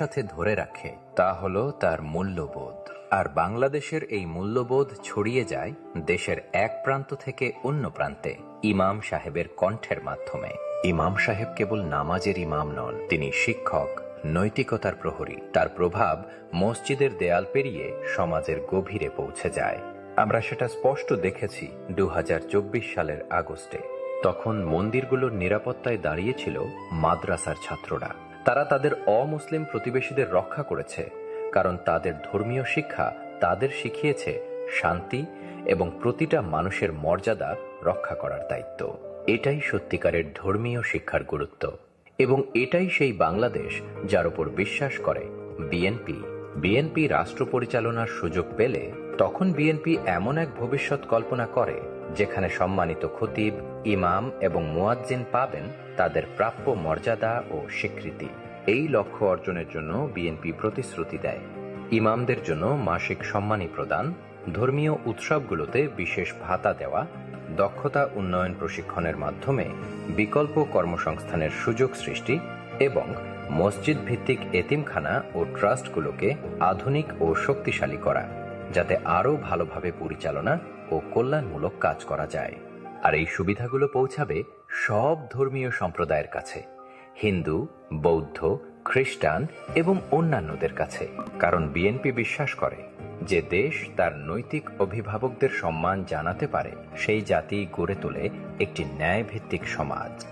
ভবিষ্যতে ধরে রাখে, তা হলো তার মূল্যবোধ। আর বাংলাদেশের এই মূল্যবোধ ছড়িয়ে যায় দেশের এক প্রান্ত থেকে অন্য প্রান্তে, ইমাম সাহেবের কণ্ঠের মাধ্যমে। ইমাম সাহেব কেবল নামাজের ইমাম নন, তিনি শিক্ষক, নৈতিকতার প্রহরী। তার প্রভাব মসজিদের দেয়াল পেরিয়ে সমাজের গভীরে পৌঁছে যায়। আমরা সেটা স্পষ্ট দেখেছি দু হাজার চব্বিশ সালের আগস্টে। তখন মন্দিরগুলোর নিরাপত্তায় দাঁড়িয়েছিল মাদ্রাসার ছাত্ররা। তারা তাদের অমুসলিম প্রতিবেশীদের রক্ষা করেছে, কারণ তাদের ধর্মীয় শিক্ষা তাদের শিখিয়েছে শান্তি এবং প্রতিটা মানুষের মর্যাদা রক্ষা করার দায়িত্ব। এটাই সত্যিকারের ধর্মীয় শিক্ষার গুরুত্ব। এবং এটাই সেই বাংলাদেশ যার উপর বিশ্বাস করে বিএনপি। বিএনপি রাষ্ট্র পরিচালনার সুযোগ পেলে তখন বিএনপি এমন এক ভবিষ্যৎ কল্পনা করে, যেখানে সম্মানিত খতিব, ইমাম এবং মুয়াজ্জিন পাবেন তাদের প্রাপ্য মর্যাদা ও স্বীকৃতি। এই লক্ষ্য অর্জনের জন্য বিএনপি প্রতিশ্রুতি দেয়। ইমামদের জন্য মাসিক সম্মানী প্রদান, ধর্মীয় উৎসবগুলোতে বিশেষ ভাতা দেওয়া, দক্ষতা উন্নয়ন প্রশিক্ষণের মাধ্যমে বিকল্প কর্মসংস্থানের সুযোগ সৃষ্টি এবং মসজিদ ভিত্তিক এতিমখানা ও ট্রাস্টগুলোকে আধুনিক ও শক্তিশালী করা, যাতে আরও ভালোভাবে পরিচালনা ও কল্যাণমূলক কাজ করা যায়। আর এই সুবিধাগুলো পৌঁছাবে সব ধর্মীয় সম্প্রদায়ের কাছে, হিন্দু, বৌদ্ধ, খ্রিস্টান এবং অন্যান্যদের কাছে। কারণ বিএনপি বিশ্বাস করে যে দেশ তার নৈতিক অভিভাবকদের সম্মান জানাতে পারে, সেই জাতি গড়ে তোলে একটি ন্যায়ভিত্তিক সমাজ।